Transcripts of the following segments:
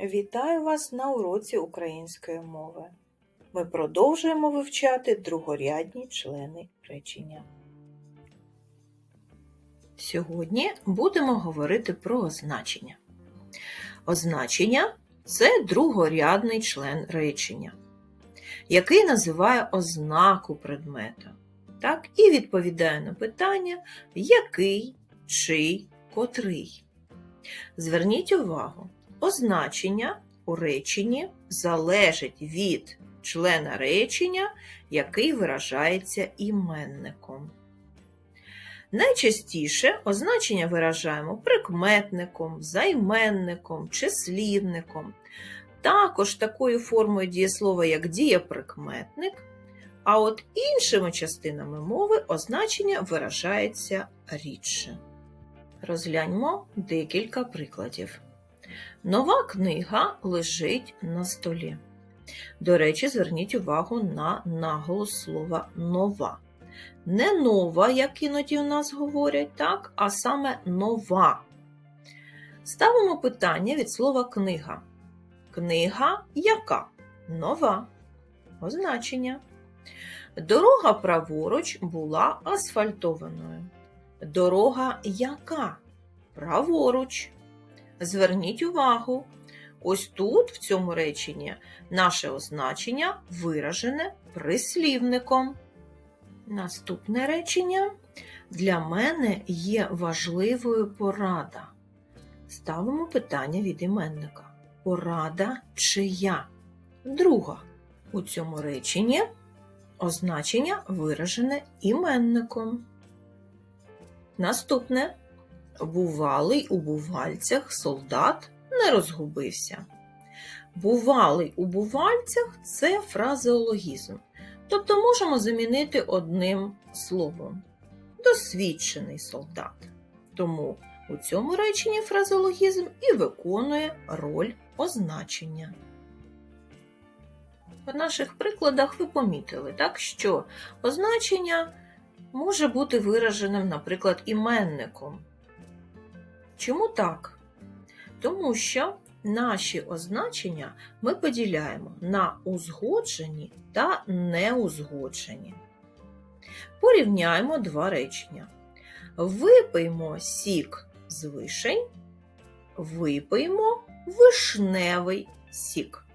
Вітаю вас на уроці української мови. Ми продовжуємо вивчати другорядні члени речення. Сьогодні будемо говорити про означення. Означення це другорядний член речення, який називає ознаку предмета, так, і відповідає на питання, який, чий, котрий. Зверніть увагу, означення у реченні залежить від члена речення, який виражається іменником. Найчастіше означення виражаємо прикметником, займенником, числівником, також такою формою дієслова, як дієприкметник, а от іншими частинами мови означення виражається рідше. Розгляньмо декілька прикладів. Нова книга лежить на столі. До речі, зверніть увагу на наголос слова нова. Не нова, як іноді у нас говорять, так, а саме нова. Ставимо питання від слова книга. Книга яка? Нова. Означення. Дорога праворуч була асфальтованою. Дорога яка? Праворуч. Зверніть увагу, ось тут, в цьому реченні, наше означення виражене прислівником. Наступне речення для мене є важливою порада. Ставимо питання від іменника. Порада чия? Друга. У цьому реченні означення виражене іменником. Наступне бувалий у бувальцях солдат не розгубився. Бувалий у бувальцях це фразеологізм, тобто можемо замінити одним словом досвідчений солдат. Тому у цьому реченні фразеологізм і виконує роль означення. В наших прикладах ви помітили, так, що означення може бути вираженим, наприклад, іменником. Чому так? Тому що наші означення ми поділяємо на узгоджені та неузгоджені. Порівняємо два речення. Випиймо сік з вишень, випиймо вишневий сік.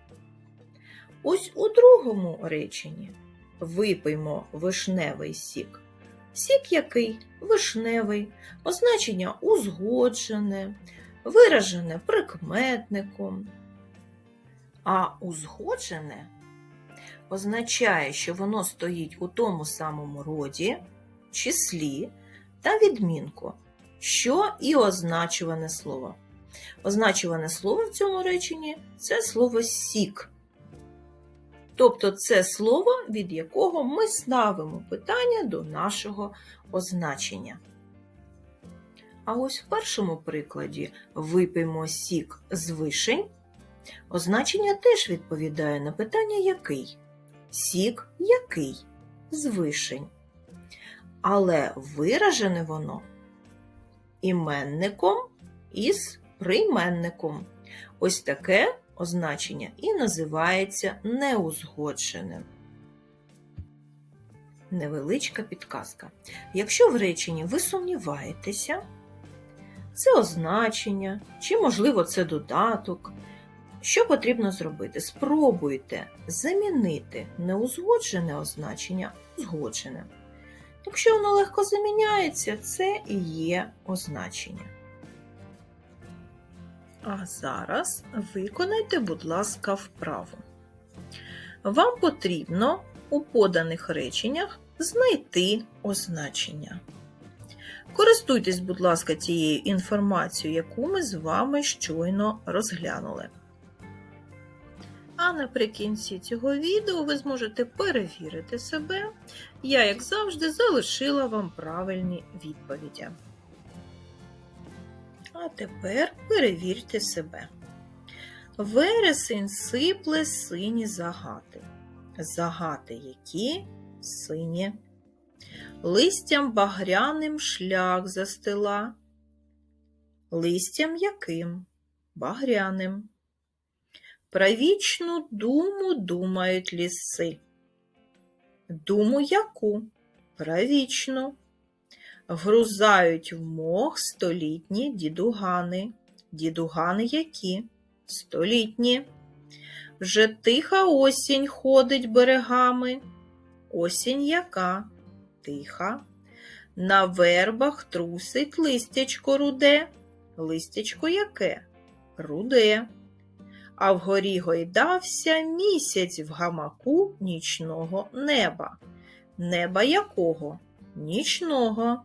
Ось у другому реченні випиймо вишневий сік. Сік який вишневий, означення узгоджене, виражене прикметником. А узгоджене означає, що воно стоїть у тому самому роді, числі та відмінку, що і означуване слово. Означуване слово в цьому реченні це слово сік. Тобто це слово, від якого ми ставимо питання до нашого означення. А ось в першому прикладі випиймо сік з вишень. Означення теж відповідає на питання який. Сік який з вишень. Але виражене воно іменником із прийменником. Ось таке означення і називається неузгодженим. Невеличка підказка. Якщо в реченні ви сумніваєтеся, це означення, чи, можливо, це додаток. Що потрібно зробити? Спробуйте замінити неузгоджене означення узгодженим. Якщо воно легко заміняється, це і є означення. А зараз виконайте, будь ласка, вправу. Вам потрібно у поданих реченнях знайти означення. Користуйтесь, будь ласка, тією інформацією, яку ми з вами щойно розглянули. А наприкінці цього відео ви зможете перевірити себе. Я, як завжди, залишила вам правильні відповіді. А тепер перевірте себе. Вересень сипле сині загати. Загати які сині. Листям багряним шлях застила. Листям яким? Багряним. Про вічну думу думають ліси. Думу яку? Про вічну. Вгрузають в мох столітні дідугани. Дідугани які? Столітні. Вже тиха осінь ходить берегами. Осінь яка? Тиха. На вербах трусить листячко руде. Листячко яке? Руде. А вгорі гойдався місяць в гамаку нічного неба. Неба якого? Нічного.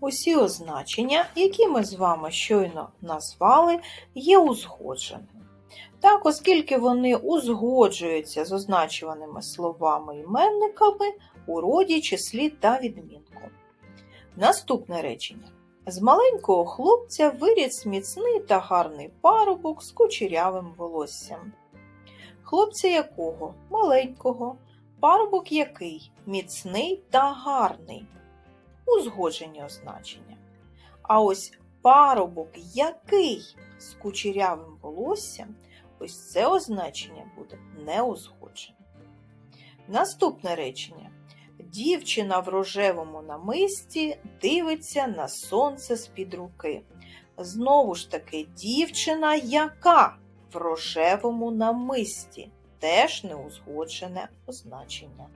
Усі означення, які ми з вами щойно назвали, є узгодженими. Так, оскільки вони узгоджуються з означуваними словами іменниками у роді, числі та відмінку. Наступне речення. З маленького хлопця виріс міцний та гарний парубок з кучерявим волоссям. Хлопця якого? Маленького. Парубок який? Міцний та гарний. Узгоджені означення. А ось парубок який з кучерявим волоссям, ось це означення буде неузгоджене. Наступне речення. Дівчина в рожевому намисті дивиться на сонце з-під руки. Знову ж таки, дівчина яка в рожевому намисті теж неузгоджене означення.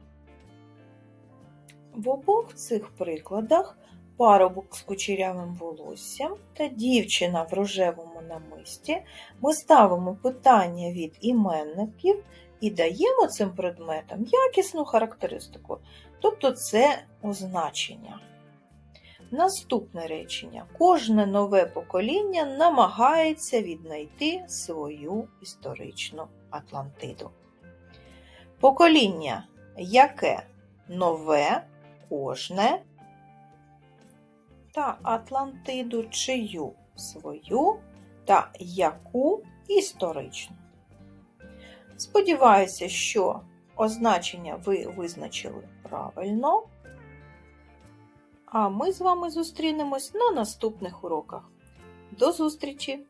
В обох цих прикладах парубок з кучерявим волоссям та дівчина в рожевому намисті ми ставимо питання від іменників і даємо цим предметам якісну характеристику, тобто це означення. Наступне речення. Кожне нове покоління намагається віднайти свою історичну Атлантиду. Покоління яке нове, кожне та Атлантиду чию свою та яку історичну. Сподіваюся, що означення ви визначили правильно. А ми з вами зустрінемось на наступних уроках. До зустрічі!